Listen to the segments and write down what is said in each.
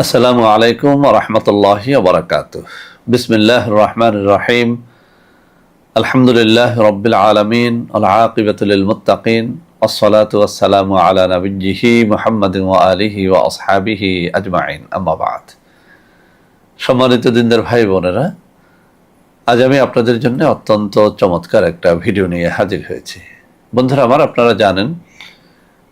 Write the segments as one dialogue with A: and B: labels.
A: আসসালামু আলাইকুম রহমতুল্লাহ বারকাত বিসমিল্লাহ রহমান রহিম। আলহামদুলিল্লাহ রবিল আলমিন আলআকিবতুল মুতাকিন আসসালাতু আসসালামু আলা নবিজিহি মুহাম্মদ আলিহি ওয়া আসহাবিহি আজমাইন। আম্মাবাদ সম্মানিত দিনদার ভাই বোনেরা, আজ আমি আপনাদের জন্য অত্যন্ত চমৎকার একটা ভিডিও নিয়ে হাজির হয়েছি। বন্ধুরা, আমার আপনারা জানেন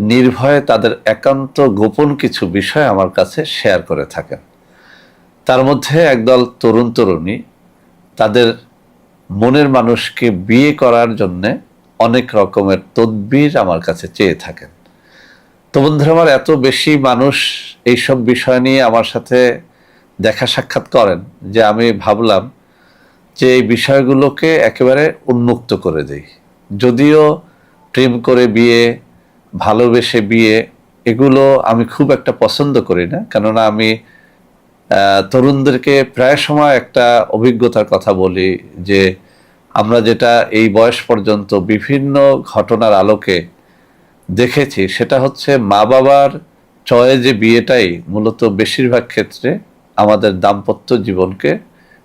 A: নির্ভয়ে তাদের একান্ত গোপন কিছু বিষয় আমার কাছে শেয়ার করে থাকেন। তার মধ্যে একদল তরুণ তরুণী, তাদের মনের মানুষকে বিয়ে করার জন্যে অনেক রকমের তদবির আমার কাছে চেয়ে থাকেন। তো বন্ধুরা, আমার এত বেশি মানুষ এইসব বিষয় নিয়ে আমার সাথে দেখা সাক্ষাৎ করেন যে আমি ভাবলাম যে এই বিষয়গুলোকে একেবারে উন্মুক্ত করে দেই। যদিও প্রেম করে বিয়ে ভালোবেসে বিয়ে, এগুলো আমি খুব একটা পছন্দ করি না। কেননা আমি তরুণদেরকে প্রায় সময় একটা অভিজ্ঞতার কথা বলি যে, আমরা যেটা এই বয়স পর্যন্ত বিভিন্ন ঘটনার আলোকে দেখেছি, সেটা হচ্ছে মা বাবার চয়ে যে বিয়েটাই মূলত বেশিরভাগ ক্ষেত্রে আমাদের দাম্পত্য জীবনকে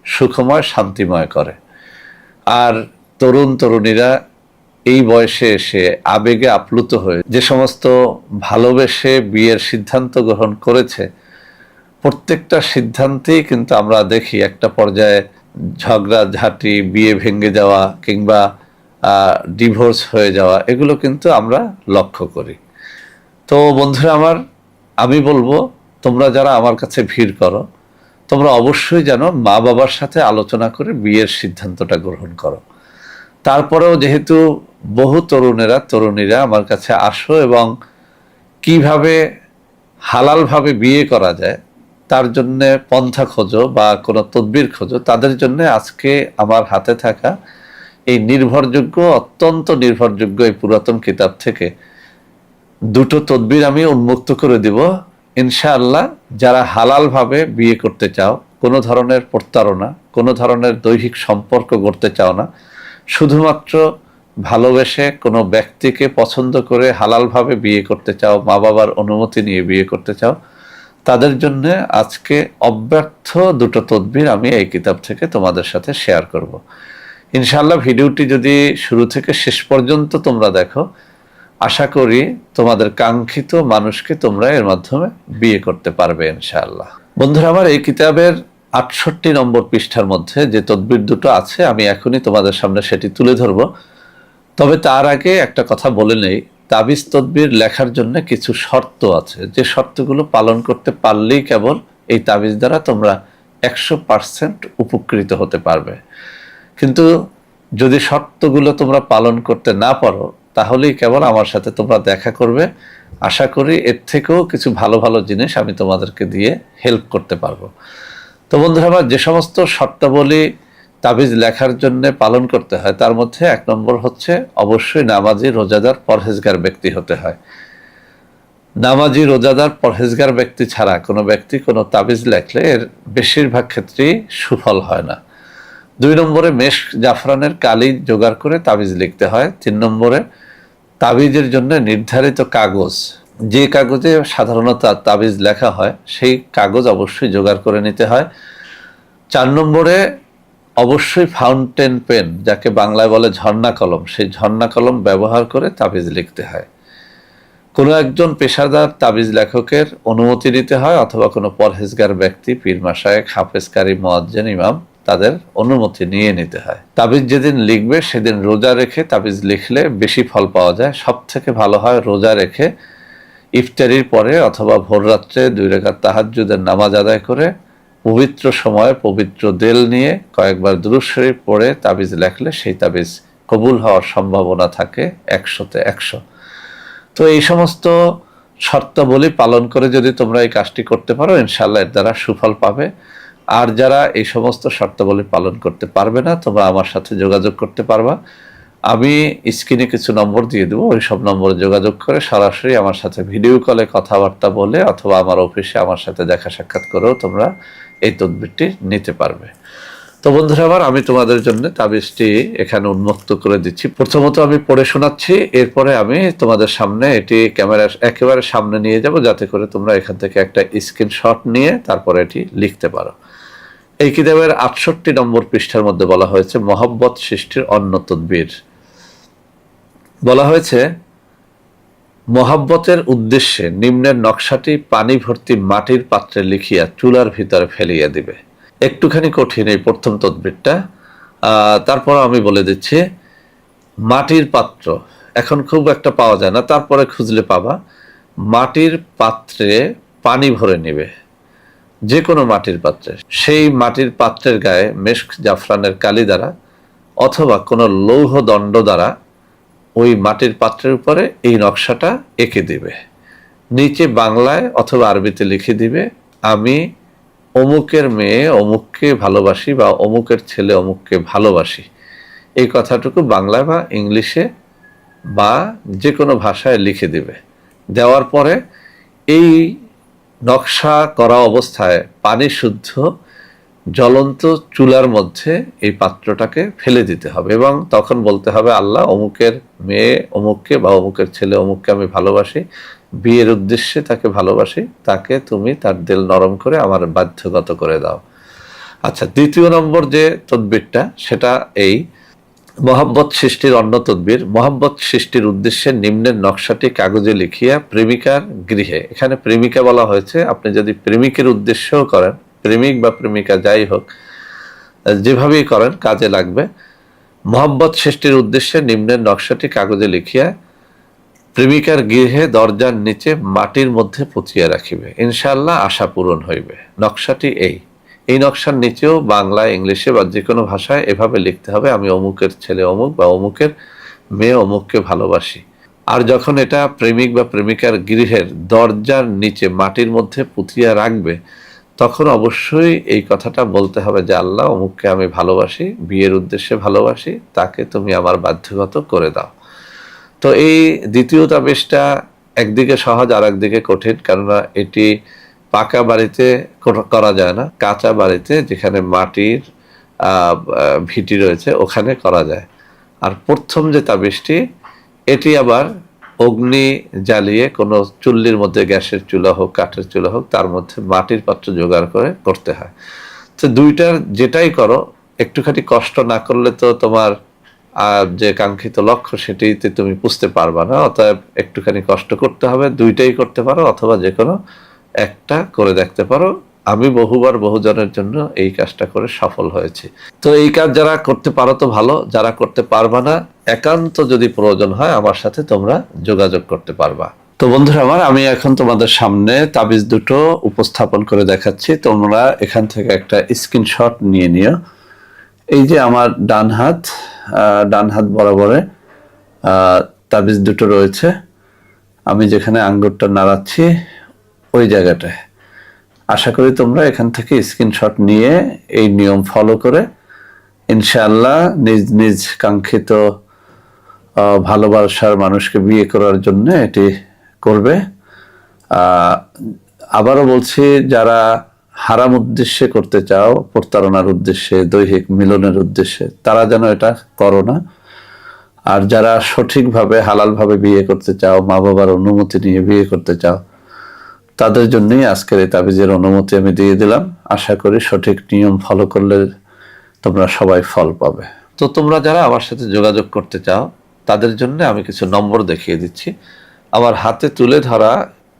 A: সুখময়, শান্তিময় করে। আর তরুণ তরুণীরা এই বয়সে এসে আবেগে আপ্লুত হয়ে যে সমস্ত ভালোবেসে বিয়ের সিদ্ধান্ত গ্রহণ করেছে, প্রত্যেকটা সিদ্ধান্তেই কিন্তু আমরা দেখি একটা পর্যায়ে ঝগড়া, ঝাঁটি, বিয়ে ভেঙে যাওয়া কিংবা ডিভোর্স হয়ে যাওয়া, এগুলো কিন্তু আমরা লক্ষ্য করি। তো বন্ধুরা আমার, আমি বলব, তোমরা যারা আমার কাছে ভিড় করো, তোমরা অবশ্যই যেন মা বাবার সাথে আলোচনা করে বিয়ের সিদ্ধান্তটা গ্রহণ করো। তারপরেও যেহেতু বহু তরুণেরা, তরুণীরা আমার কাছে আসো এবং কীভাবে হালালভাবে বিয়ে করা যায়, তার জন্য পন্থা খোঁজো বা কোনো তদবির খোঁজো, তাদের জন্য আজকে আমার হাতে থাকা এই নির্ভরযোগ্য, অত্যন্ত নির্ভরযোগ্য এই পুরাতন কিতাব থেকে দুটো তদবির আমি উন্মুক্ত করে দিব। ইনশাআল্লাহ যারা হালালভাবে বিয়ে করতে চাও, কোনো ধরনের প্রতারণা, কোনো ধরনের দৈহিক সম্পর্ক গড়তে চাও না শুধুমাত্র ভালোবেসে কোনো ব্যক্তিকে পছন্দ করে হালালভাবে বিয়ে করতে চাও, মা বাবার অনুমতি নিয়ে বিয়ে করতে চাও, তাদের জন্য আজকে অব্যর্থ দুটো তদবির আমি এই কিতাব থেকে তোমাদের সাথে শেয়ার করব। ইনশাল্লাহ ভিডিওটি যদি শুরু থেকে শেষ পর্যন্ত তোমরা দেখো, আশা করি তোমাদের কাঙ্ক্ষিত মানুষকে তোমরা এর মাধ্যমে বিয়ে করতে পারবে ইনশাআল্লাহ বন্ধুরা, আমার এই কিতাবের আটষট্টি নম্বর পৃষ্ঠার মধ্যে যে তদবির দুটো আছে, আমি এখনই তোমাদের সামনে সেটি তুলে ধরব। তবে তার আগে একটা কথা বলে নেই, তাবিজ তদবির লেখার জন্য কিছু শর্ত আছে। যে শর্তগুলো পালন করতে পারলেই কেবল এই তাবিজ দ্বারা তোমরা একশো পার্সেন্ট উপকৃত হতে পারবে। কিন্তু যদি শর্তগুলো তোমরা পালন করতে না পারো, তাহলেই কেবল আমার সাথে তোমরা দেখা করবে। আশা করি এর থেকেও কিছু ভালো ভালো জিনিস আমি তোমাদেরকে দিয়ে হেল্প করতে পারব। তো বন্ধুরা, আমার যে সমস্ত শর্তাবলী তাবিজ লেখার জন্য পালন করতে হয়, তার মধ্যে এক নম্বর হচ্ছে অবশ্যই নামাজি রোজাদার পরহেজগার ব্যক্তি হতে হয়। নামাজি রোজাদার পরহেজগার ব্যক্তি ছাড়া কোনো ব্যক্তি কোনো তাবিজ লেখলে এর বেশিরভাগ ক্ষেত্রেই সুফল হয় না। দুই নম্বরে মেষ জাফরানের কালি জোগাড় করে তাবিজ লিখতে হয়। তিন নম্বরে তাবিজের জন্য নির্ধারিত কাগজ যে কাগজে সাধারণত তাবিজ লেখা হয়, সেই কাগজ অবশ্যই জোগাড় করে নিতে হয়। চার নম্বরে অবশ্যই ফাউন্টেন পেন যাকে বাংলায় বলে ঝর্ণা কলম, সেই ঝর্ণা কলম ব্যবহার করে তাবিজ লিখতে হয়। কোনো একজন পেশাদার তাবিজ লেখকের অনুমতি নিতে হয়, অথবা কোনো পরহেজগার ব্যক্তি, পীর মাসায়েক হাফেজকারী মোয়াজ্জেন ইমাম, তাদের অনুমতি নিয়ে নিতে হয়। তাবিজ যেদিন লিখবে, সেদিন রোজা রেখে তাবিজ লিখলে বেশি ফল পাওয়া যায়। সব থেকে ভালো হয় রোজা রেখে ইফতারির পরে অথবা ভোররাত্রে দুই রেখার তাহাজুদের নামাজ আদায় করে পবিত্র সময়ে পবিত্র দেল নিয়ে কয়েকবার দুরুশরীফ পড়ে তাবিজ লেখলে সেই তাবিজ কবুল হওয়ার সম্ভাবনা থাকে একশোতে একশো। তো এই সমস্ত শর্তাবলী পালন করে যদি তোমরা এই কাজটি করতে পারো ইনশাল্লাহ এর দ্বারা সুফল পাবে। আর যারা এই সমস্ত শর্তাবলী পালন করতে পারবে না, তোমরা আমার সাথে যোগাযোগ করতে পারবা। আমি স্ক্রিনে কিছু নম্বর দিয়ে দেবো, ওই সব নম্বরে যোগাযোগ করে সরাসরি আমার সাথে ভিডিও কলে কথাবার্তা বলে অথবা আমার অফিসে আমার সাথে দেখা সাক্ষাৎ করেও তোমরা এই তদবিরটি নিতে পারবে। তো বন্ধুরা, আবার আমি তোমাদের জন্য তাবিজটি এখানে উন্মুক্ত করে দিচ্ছি। প্রথমত আমি পড়ে শোনাচ্ছি, এরপরে আমি তোমাদের সামনে এটি ক্যামেরার একেবারে সামনে নিয়ে যাব, যাতে করে তোমরা এখান থেকে একটা স্ক্রিনশট নিয়ে তারপরে এটি লিখতে পারো। এই কিতাবের আটষট্টি নম্বর পৃষ্ঠার মধ্যে বলা হয়েছে, মহব্বত সৃষ্টির অন্য তদ্বির। বলা হয়েছে, মহাব্বতের উদ্দেশ্যে নিম্নের নকশাটি পানি ভর্তি মাটির পাত্রে লিখিয়া চুলার ভিতরে ফেলিয়া দিবে। একটুখানি কঠিন এই প্রথম তদবিরটা। তারপর আমি বলে দিচ্ছি, মাটির পাত্র, এখন খুব একটা পাওয়া যায় না, তারপরে খুঁজলে পাবা, মাটির পাত্রে পানি ভরে নেবে যে কোনো মাটির পাত্রে। সেই মাটির পাত্রের গায়ে মেস্ক জাফরানের কালি দ্বারা অথবা কোনো লৌহ দণ্ড দ্বারা ওই মাটির পাত্রের উপরে এই নকশাটা এঁকে দিবে। নিচে বাংলায় অথবা আরবিতে লিখে দিবে, আমি অমুকের মেয়ে, অমুককে ভালোবাসি বা অমুকের ছেলে, অমুককে ভালোবাসি। এই কথাটুকু বাংলায় বা ইংলিশে বা যে কোনো ভাষায় লিখে দিবে। দেওয়ার পরে এই নকশা করা অবস্থায় পানি শুদ্ধ জ্বলন্ত চুলার মধ্যে এই পাত্রটাকে ফেলে দিতে হবে এবং তখন বলতে হবে, আল্লাহ, অমুকের মেয়ে অমুককে বা অমুকের ছেলে অমুককে আমি ভালোবাসি। বিয়ের উদ্দেশ্যে তাকে ভালোবাসি। তাকে তুমি তার দিল নরম করে আমার বাধ্যগত করে দাও। আচ্ছা দ্বিতীয় নম্বর যে তদবিরটা, সেটা এই মহাব্বত সৃষ্টির অন্য তদ্বির। মহাব্বত সৃষ্টির উদ্দেশ্যে নিম্নের নকশাটি কাগজে লিখিয়া প্রেমিকার গৃহে, এখানে প্রেমিকা বলা হয়েছে। আপনি যদি প্রেমিকের উদ্দেশ্যও করেন প্রেমিক বা প্রেমিকা যাই হোক, যেভাবেই করেন, কাজে লাগবে। মহাব্বত সৃষ্টির উদ্দেশ্যে নিম্নের নকশাটি কাগজে লিখিয়া প্রেমিকার গৃহে দরজার নিচে মাটির মধ্যে পুঁতিয়া রাখিবে। ইনশাল্লাহ আশা পূরণ হইবে। নকশাটি এই। এই নকশার নিচেও বাংলা, ইংলিশে বা যে কোনো ভাষায় এভাবে লিখতে হবে, আমি অমুকের ছেলে অমুক বা অমুকের মেয়ে অমুককে ভালোবাসি। আর যখন এটা প্রেমিক বা প্রেমিকার গৃহের দরজার নিচে মাটির মধ্যে পুঁতিয়া রাখবে তখন অবশ্যই এই কথাটা বলতে হবে যে, আল্লাহ, অমুককে আমি ভালোবাসি, বিয়ের উদ্দেশ্যে ভালোবাসি, তাকে তুমি আমার বাধ্যগত করে দাও। তো এই দ্বিতীয় তাবিজটা একদিকে সহজ আর একদিকে কঠিন, কেননা এটি পাকা বাড়িতে করা যায় না, কাঁচা বাড়িতে যেখানে মাটির ভিটি রয়েছে, ওখানে করা যায়। আর প্রথম যে তাবিজটি, এটি আবার অগ্নি জ্বালিয়ে কোনো চুল্লির মধ্যে গ্যাসের চুলা হোক, কাঠের চুলা হোক, তার মধ্যে মাটির পাত্র জোগাড় করে করতে হয়। তো দুইটার যেটাই করো, একটুখানি কষ্ট না করলে তো তোমার আর যে কাঙ্ক্ষিত লক্ষ্য সেটিতে তুমি বুঝতে পারবা না। অতএব একটুখানি কষ্ট করতে হবে, দুইটাই করতে পারো অথবা যে কোনো একটা করে দেখতে পারো। আমি বহুবার বহুজনের জন্য এই কাজটা করে সফল হয়েছি। তো এই কাজ যারা করতে পারো তো ভালো, যারা করতে পারবা না একান্ত যদি প্রয়োজন হয়, আমার সাথে তোমরা যোগাযোগ করতে পারবা। তো বন্ধুরা আমার, আমি এখন তোমাদের সামনে তাবিজ দুটো উপস্থাপন করে দেখাচ্ছি। তোমরা এখান থেকে একটা স্ক্রিনশট নিয়ে নিও। এই যে আমার ডান হাত ডান হাত বরাবরে তাবিজ দুটো রয়েছে। আমি যেখানে আঙ্গুরটা নাড়াচ্ছি, ওই জায়গাটায়। আশা করি তোমরা এখান থেকে স্ক্রিনশট নিয়ে এই নিয়ম ফলো করে, ইনশাআল্লাহ নিজ নিজ কাঙ্ক্ষিত ভালোবাসার মানুষকে বিয়ে করার জন্য এটি করবে। আবারও বলছি, যারা হারাম উদ্দেশ্যে করতে চাও, প্রতারণার উদ্দেশ্যে, দৈহিক মিলনের উদ্দেশ্যে, তারা যেন এটা করো না। আর যারা সঠিকভাবে, হালালভাবে বিয়ে করতে চাও, মা বাবার অনুমতি নিয়ে বিয়ে করতে চাও, তাদের জন্যই আজকের এই তাবিজের অনুমতি আমি দিয়ে দিলাম। আশা করি সঠিক নিয়ম ফলো করলে তোমরা সবাই ফল পাবে। তো তোমরা যারা আমার সাথে যোগাযোগ করতে চাও তাদের জন্য আমি কিছু নম্বর দেখিয়ে দিচ্ছি। আমার হাতে তুলে ধরা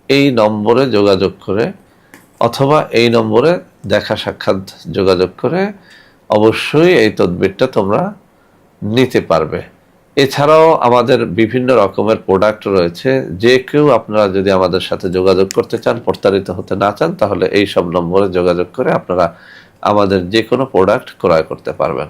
A: এই নম্বরে যোগাযোগ করে অথবা এই নম্বরে দেখা সাক্ষাৎ যোগাযোগ করে অবশ্যই এই তদবিরটা তোমরা নিতে পারবে। এছাড়াও আমাদের বিভিন্ন রকমের প্রোডাক্ট রয়েছে। যে কেউ আপনারা যদি আমাদের সাথে যোগাযোগ করতে চান, প্রতারিত হতে না চান, তাহলে এই সব নম্বরে যোগাযোগ করে আপনারা আমাদের যে কোনো প্রোডাক্ট ক্রয় করতে পারবেন।